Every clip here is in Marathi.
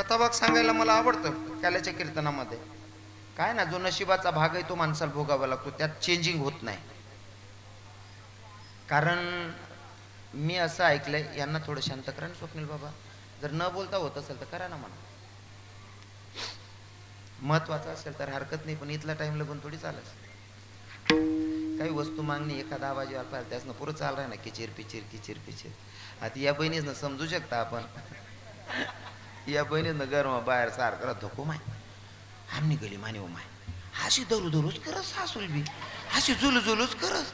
कथाभाग सांगायला मला आवडतं काल्याच्या कीर्तनामध्ये. काय ना जो नशिबाचा भाग आहे तो माणसाला भोगावा लागतो त्यात चेंजिंग होत नाही. कारण मी असं ऐकलंय यांना थोडं शांत करा ना स्वप्नील बाबा. जर न बोलता होत असेल तर करा ना म्हणा. महत्वाचं असेल तर हरकत नाही पण इथला टाइम लागून थोडी चालत काही वस्तू मागणी एखादा आवाज यायला पाहिजे त्यासनं पुरं चालणार ना किचिर पिचिर किचिर पिचिर. आता या बहिणीच समजू शकता आपण. या बहिणीनं गरमा बाहेर सारखा धोको माय. आमनी गली माने ओ हो माय. अशी दरू दरूच करस सासूल बी. अशी जुलू जुलूच करस.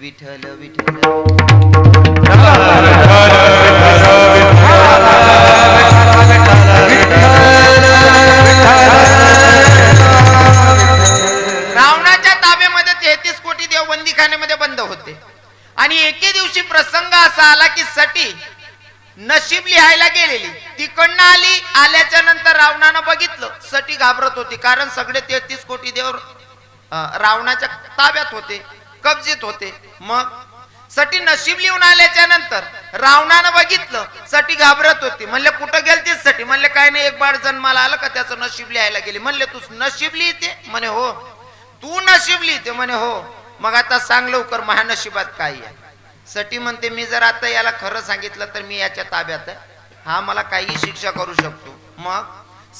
विठल विठल साठी नशीब लिहायला गेलेली. तिकडनं आली आल्याच्यानंतर रावणानं बघितलं. सटी घाबरत होती कारण सगळे तेहतीस कोटी देव रावणाच्या ताब्यात होते कब्जित होते. मग सटी नशीब लिहून आल्याच्यानंतर रावणानं बघितलं सटी घाबरत होती. म्हणले कुठं गेलतीस सटी? म्हणले काय नाही एक बाळ जन्माला आलं का त्याचं नशीब लिहायला गेली. म्हणले तू नशीब लिहिते? म्हणे हो. तू नशीब लिहिते? म्हणे हो. मग आता सांग लवकर महानशिबात काय आहे? सटी म्हणते मी जर आता याला खरं सांगितलं तर मी याच्या ताब्यात आहे. हा मला काही शिक्षा करू शकतो. मग?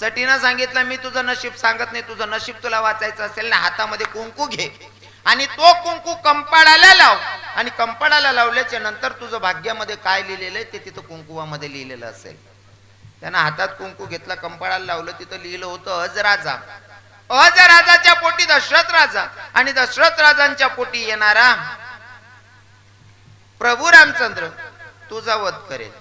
सटीनं सांगितलं मी तुझं नशीब सांगत नाही. तुझं नशीब तुला वाचायचं असेल ना हातामध्ये कुंकू घे. आणि तो कुंकू कंपाळाला लाव. आणि कंपाळाला लावल्याच्या नंतर तुझं भाग्यामध्ये काय लिहिलेलं आहे ते तिथं कुंकुवामध्ये लिहिलेलं असेल. त्यानं हातात कुंकू घेतला कंपाळाला लावलं तिथं लिहिलं होतं अज राजा. अज राजाच्या पोटी दशरथ राजा. आणि दशरथ राजांच्या पोटी येणारा प्रभू रामचंद्र तुझा वध करेल.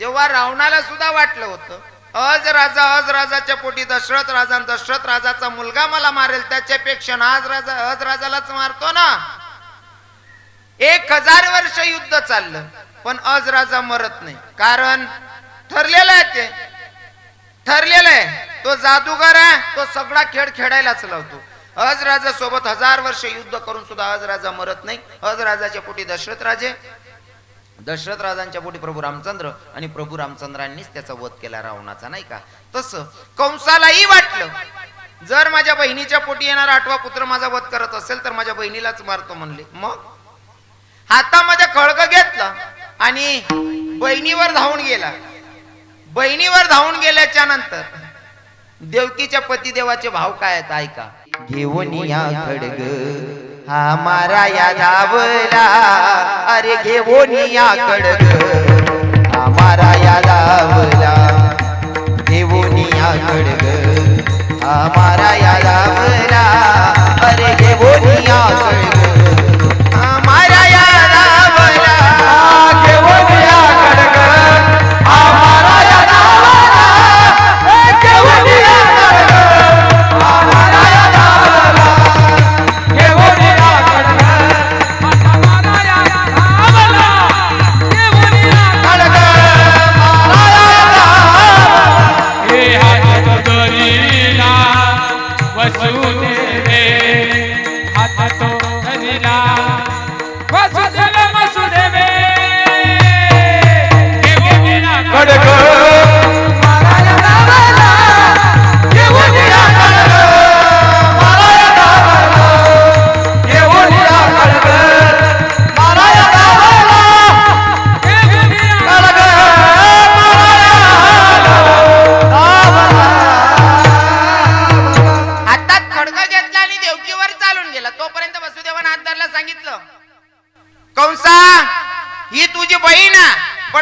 तेव्हा रावणाला सुद्धा वाटलं होतं अज राजा अज राजाच्या पोटी दशरथ राजा दशरथ राजाचा मुलगा मला मारेल त्याच्यापेक्षा ना आज राजा अज राजालाच मारतो ना. एक हजार वर्ष युद्ध चाललं पण अज राजा मरत नाही. कारण ठरलेलं आहे ते. ठरलेलं आहे. तो जादूगार आहे तो सगळा खेळ खेळायलाच लावतो. हजराजा सोबत हजार वर्ष युद्ध करून सुद्धा अज राजा मरत नाही. हजराजाच्या पोटी दशरथ राजे. दशरथ राजांच्या पोटी प्रभू रामचंद्र आणि प्रभू रामचंद्रांनीच त्याचा वध केला रावणाचा नाही का? तसं कंसालाही वाटलं. जर माझ्या बहिणीच्या पोटी येणारा आठवा पुत्र माझा वध करत असेल तर माझ्या बहिणीलाच मारतो म्हणले. मग? हातामध्ये खळग घेतलं आणि बहिणीवर धावून गेला. बहिणीवर धावून गेल्याच्यानंतर देवकीच्या पतिदेवाचे भाव काय आहेत ऐका. घेऊन या खडग हा मारा या धावला अरे घेऊन या खडग हा मारा या धावला घेऊन या खडग हा मारा या धावला अरे घेऊन या खडग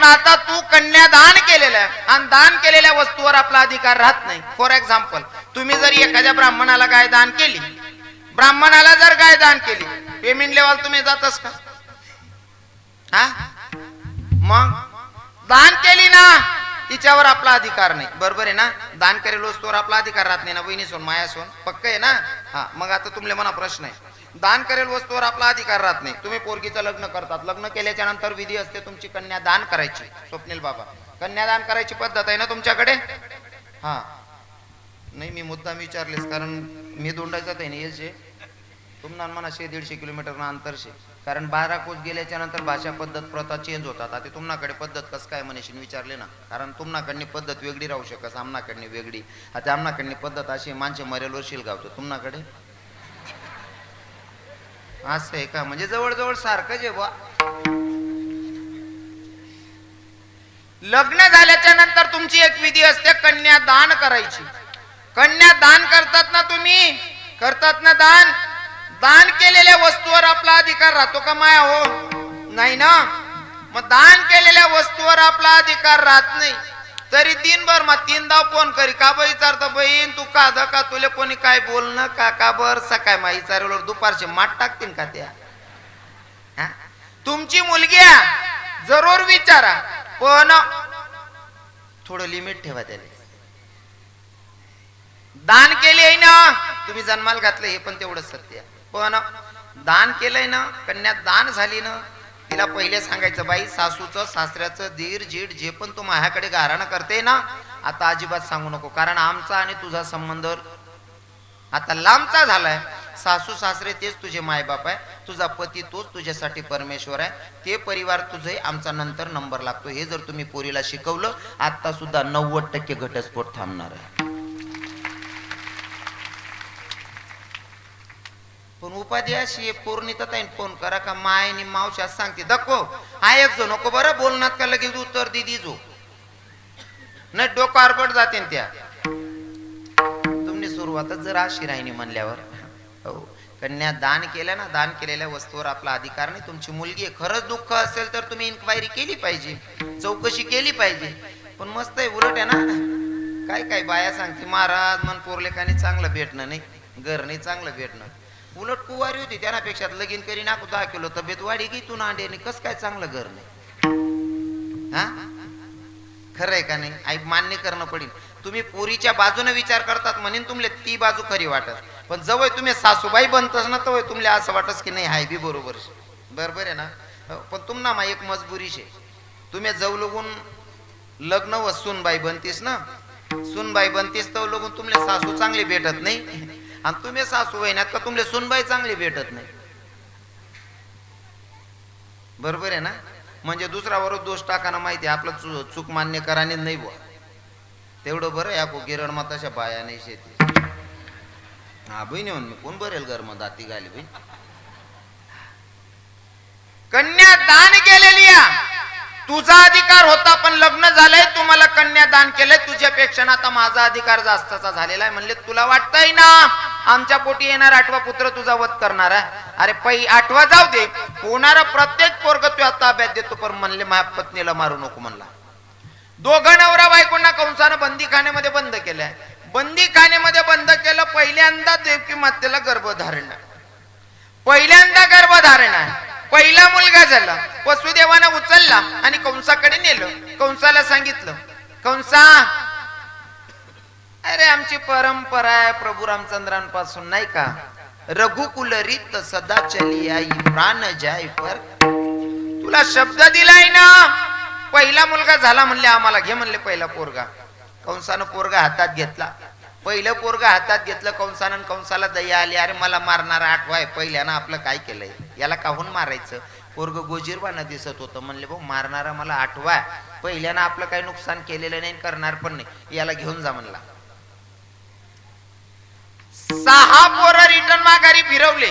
आता तू कन्यादान केलेलं आहे. आणि दान केलेल्या वस्तूवर आपला अधिकार राहत नाही. फॉर एक्झाम्पल तुम्ही जर एखाद्या ब्राह्मणाला गाय दान केली ब्राह्मणाला जर गाय दान केली पेमेंट लेवल तुम्ही जातस का? हा? मग? दान केली ना तिच्यावर आपला अधिकार नाही. बरोबर आहे ना? दान करेल वस्तूवर आपला अधिकार राहत नाही ना? वहिनी सोन माया सोन पक्क आहे ना? हा मग आता तुमले मना प्रश्न आहे. दान करेल वस्तूवर आपला अधिकार राहत नाही. तुम्ही पोरगीचं लग्न करतात. लग्न केल्याच्यानंतर विधी असते तुमची कन्या दान करायची. स्वप्नील बाबा. कन्यादान करायची पद्धत आहे ना तुमच्याकडे? हा. नाही मी मुद्दाम विचारलेस कारण मी दोंडायचा आहे ना याचे तुम्हाला म्हणाशे दीडशे किलोमीटर अंतर शे. कारण बारा कोस गेल्याच्यानंतर भाषा पद्धत प्रथा चेंज होतात. आता तुम्हाकडे पद्धत कसं काय म्हणशील विचारले ना? कारण तुम्हाकडनी पद्धत वेगळी राहू शकस आमनाकडनी वेगळी. आता आमनाकडनी पद्धत अशी माणसे मरेलवर शिल गावतो तुम्हाकडे असं आहे का? म्हणजे जवळजवळ सारखंच जे बा लग्न झाल्याच्यानंतर तुमची एक विधी असते कन्यादान करायची. कन्यादान करतात ना तुम्ही? करतात ना दान. दान केलेल्या वस्तूवर आपला अधिकार राहतो का माया? हो. नाही ना? मग दान केलेल्या वस्तूवर आपला अधिकार राहत नाही. तरी दिनभर मग तीनदा फोन करी. का बरं विचारता बहीण तू का धका का तुले कोणी काय बोलणं का? का बर सकाळ मा विचारल्यावर दुपारचे माठ टाकतील का त्या? तुमची मुलगी जरूर विचारा. पण थोडं लिमिट ठेवा त्याला. दान केले आहे ना तुम्ही जन्माला घातलं हे पण तेवढं सत्य पण दान केलंय ना कन्या दान झाली ना तिला पहिले सांगायचं बाई सासूचं सासऱ्याचं धीर जीड जे पण तू माझ्याकडे गाराणं करते ना आता अजिबात सांगू नको. कारण आमचा आणि तुझा संबंध आता लांबचा झालाय. सासू सासरे तेच तुझे मायबाप आहे. तुझा पती तोच तुझ्यासाठी परमेश्वर आहे. ते परिवार तुझे आमचा नंतर नंबर लागतो. हे जर तुम्ही पोरीला शिकवलं आता सुद्धा नव्वद टक्के घटस्फोट थांबणार आहे. पण उपाधी अशी आहे फोन करा का माय आणि मावशी असं सांगते. दक्को ऐक जो नको बरं बोलणार का लगेच उत्तर दिदी जो. नाही डोकं आरबट जाते त्या. तुम्ही सुरुवातच जर अशी राहिनी म्हणल्यावर. हो. कन्या दान केलं ना दान केलेल्या वस्तूवर आपला अधिकार नाही. तुमची मुलगी आहे. खरंच दुःख असेल तर तुम्ही इन्क्वायरी केली पाहिजे. चौकशी केली पाहिजे. पण मस्त आहे उलट आहे ना. काय काय बाया सांगते महाराज मन पोरलेखाने चांगलं भेटणं नाही. घर नाही चांगलं भेटणं. उलट कुवारी होती त्यापेक्षा लगीन करी नाकू दहा किलो तब्येत वाढी की तू नांडे कस काय चांगलं घर नाही? हा? खरं आहे का नाही? आई मान्य करणं पडेल तुम्ही पोरीच्या बाजूने विचार करतात म्हणून तुमले ती बाजू खरी वाटत. पण जवळ तुम्ही सासूबाई बनतस ना तवय तुमले असं वाटस की नाही हाय बी बरोबर. बरोबर आहे ना? हो, पण तुम्हाला मा एक मजबुरी शे तुम्ही जवलगून लग्न व सुनबाई बनतीस ना? सुनबाई बनतीस तर लगून तुमले सासू चांगली भेटत नाही. आणि तुम्ही सासू वहिन्यात का तुमले सुनबाई चांगली भेटत नाही. बरोबर आहे ना? म्हणजे दुसऱ्यावर दोष टाकाना माहिती आपलं चु- चूक मान्य कराने नाही बुवा. तेवढं बरं या को मग तशा बाया नाही शेती. हा बहिणी म्हणून मी कोण भरेल घर मग दाती घाली बहीण कन्या दान केलेली तुझा अधिकार होता पण लग्न झालंय तुम्हाला कन्या दान केलंय तुझ्यापेक्षा ना आता माझा अधिकार जास्तचा झालेला आहे म्हणले तुला वाटतंय ना? आमच्या पोटी येणार आठवा पुत्र तुझा वध करणार आहे. अरे पै आठवा जाऊ दे. होणारा प्रत्येक पोरग तू आता अभ्यास देतो पण म्हणले माझ्या पत्नीला मारू नको म्हणला. दोघं नवरा बायकोंना कंसानं बंदीखान्यामध्ये बंद केलंय. बंदीखान्यामध्ये बंद केलं पहिल्यांदा देवकी मातेला गर्भधारण पहिल्यांदा गर्भधारण आहे पहिला मुलगा झाला वसुदेवानं उचलला आणि कंसाकडे नेलं. कंसाला सांगितलं कंसा अरे आमची परंपरा आहे प्रभू रामचंद्रांपासून नाही का? रघुकुल रित सदा चली आई प्राण जाय पर. तुला शब्द दिलाय ना? पहिला मुलगा झाला म्हणले आम्हाला घे म्हणले पहिला पोरगा. कंसानं पोरगा हातात घेतला. पहिलं पोरगा हातात घेतलं कंसानं कंसाला दया आली. अरे मला मारणारा आठवाय पहिल्यानं आपलं काय केलंय? याला काहून मारायचं? पोरग गोजीरवानं दिसत होतं. म्हणले भाऊ मारणारा मला आठवाय पहिल्यानं आपलं काही नुकसान केलेलं नाही करणार पण नाही. याला घेऊन जा म्हणला. सहा पोरं रिटर्न माघारी फिरवले.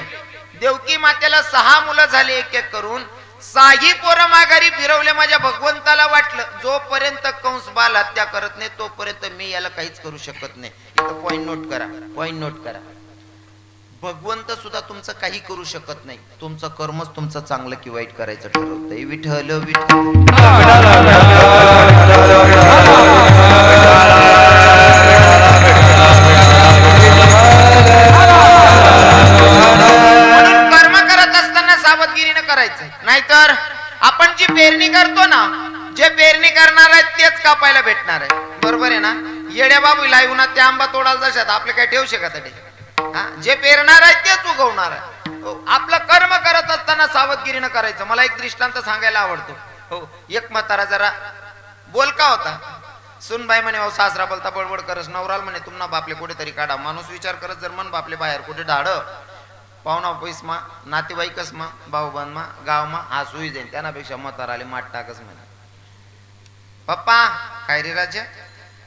देवकी मातेला सहा मुलं झाले एक एक करून. साही पोरं माघारी फिरवले माझ्या भगवंताला वाटलं. जोपर्यंत कंस बाल हत्या करत नाही तोपर्यंत मी याला काहीच करू शकत नाही. इथं पॉईंट नोट करा पॉईंट नोट करा. भगवंत सुद्धा तुमचं काही करू शकत नाही. तुमचं कर्मच तुमचं चांगलं की वाईट करायचं ठरवतंय. विठल विठल करायचं. नाहीतर आपण जी पेरणी करतो ना जे पेरणी करणार आहेत तेच कापायला भेटणार आहे बरोबर आहे ना? येड्या बाबू लाईव्ह ना ते आंबा तोडायला जशात आपले काय ठेवू शकत जे पेरणार आहे तेच उगवणार आहे हो, आपलं कर्म करत असताना सावधगिरीनं करायचं. मला एक दृष्टांत सांगायला आवडतो. हो एक म्हातारा जरा बोलका होता. सुनबाई म्हणे भाऊ सासरा बोलता बडबड करस. नवराल म्हणे तुम्हाला बापले कुठेतरी काढा. माणूस विचार करत जर मन बापले बाहेर कुठे धाड पाहुणा पैसमा नातेवाईकसमा भाऊबंदमा गावमा हा सुई जाईन त्यानापेक्षा मतार आले माठ टाकच म्हणे. पप्पा काय रे राजा?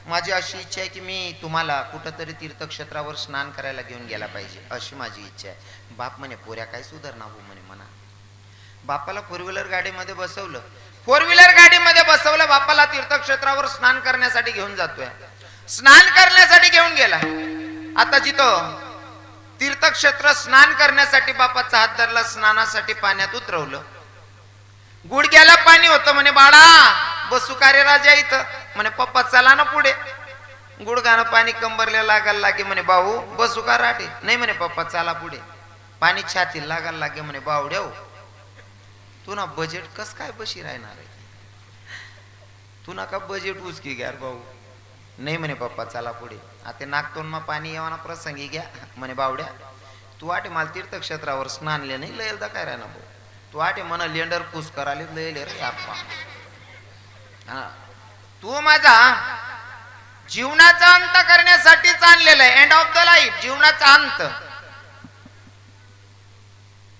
माझी अशी इच्छा आहे की मी तुम्हाला कुठंतरी तीर्थक्षेत्रावर स्नान करायला घेऊन गेला पाहिजे अशी माझी इच्छा आहे. बाप म्हणे पोऱ्या काय सुधारणा हो म्हणे म्हणा बापाला फोर व्हीलर गाडीमध्ये बसवलं. फोर व्हीलर गाडीमध्ये बसवलं बापाला तीर्थक्षेत्रावर स्नान करण्यासाठी घेऊन जातोय. स्नान करण्यासाठी घेऊन गेला. आता जिथं तीर्थक्षेत्र स्नान करण्यासाठी बापाचा हात धरला स्नानासाठी पाण्यात उतरवलं. गुडघ्याला पाणी होतं म्हणे बाळा बसू का रे राजा इथं? म्हणे पप्पा चला ना पुढे. गुडघानं पाणी कंबरले लागायला लागे म्हणे भाऊ बसू का राटे नाही म्हणे पप्पा चला पुढे. पाणी छाती लागायला लागे म्हणे बावड्या तू ना बजेट कस काय बशी राहणार आहे? तू नका बजेट उचकी घ्या भाऊ. नाही म्हणे पप्पा चला पुढे. आता नागतोंड पाणी येवाना प्रसंगी घ्या म्हणे बावड्या. तू वाटे मला तीर्थक्षेत्रावर स्नानले नाही लयलदा काय राहणार भाऊ. तू वाटे म्हणा लेंडर कुस कराले लयले रे आप्पा. हा. तू माझा जीवनाचा अंत करण्यासाठीच आणलेला आहे. एंड ऑफ द लाईफ जीवनाचा अंत.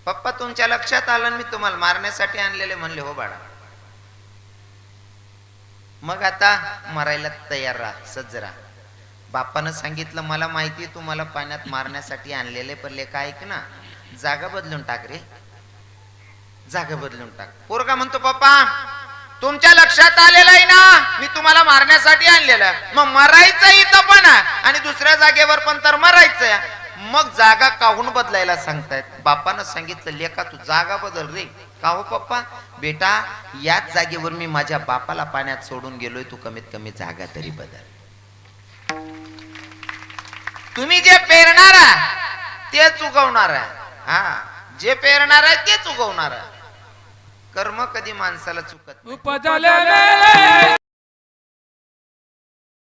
पप्पा तुमच्या लक्षात आलं मी तुम्हाला मारण्यासाठी आणलेले म्हणले हो बाळा. मग आता मरायला तयार राहा सज्ज राहा. बापानं सांगितलं मला माहिती तुम्हाला पाण्यात मारण्यासाठी आणलेले पण लेखा ऐक ना जागा बदलून टाक रे. जागा बदलून टाक. पोरगा म्हणतो पप्पा तुमच्या लक्षात आलेलं आहे ना मी तुम्हाला मारण्यासाठी आणलेलं मग मरायचं इथं पण आहे. आणि दुसऱ्या जागेवर पण तर मरायचं मग जागा काहून बदलायला सांगतायत? बापानं सांगितलं लेखा तू जागा बदल रे. का हो पप्पा? बेटा याच जागेवर मी माझ्या बापाला पाण्यात सोडून गेलोय तू कमीत कमी जागा तरी बदल. तुम्ही जे पेरणार ते तेच उगवणार. हा जे पेरणार आहे तेच उगवणार. कर्म कधी माणसाला चुकत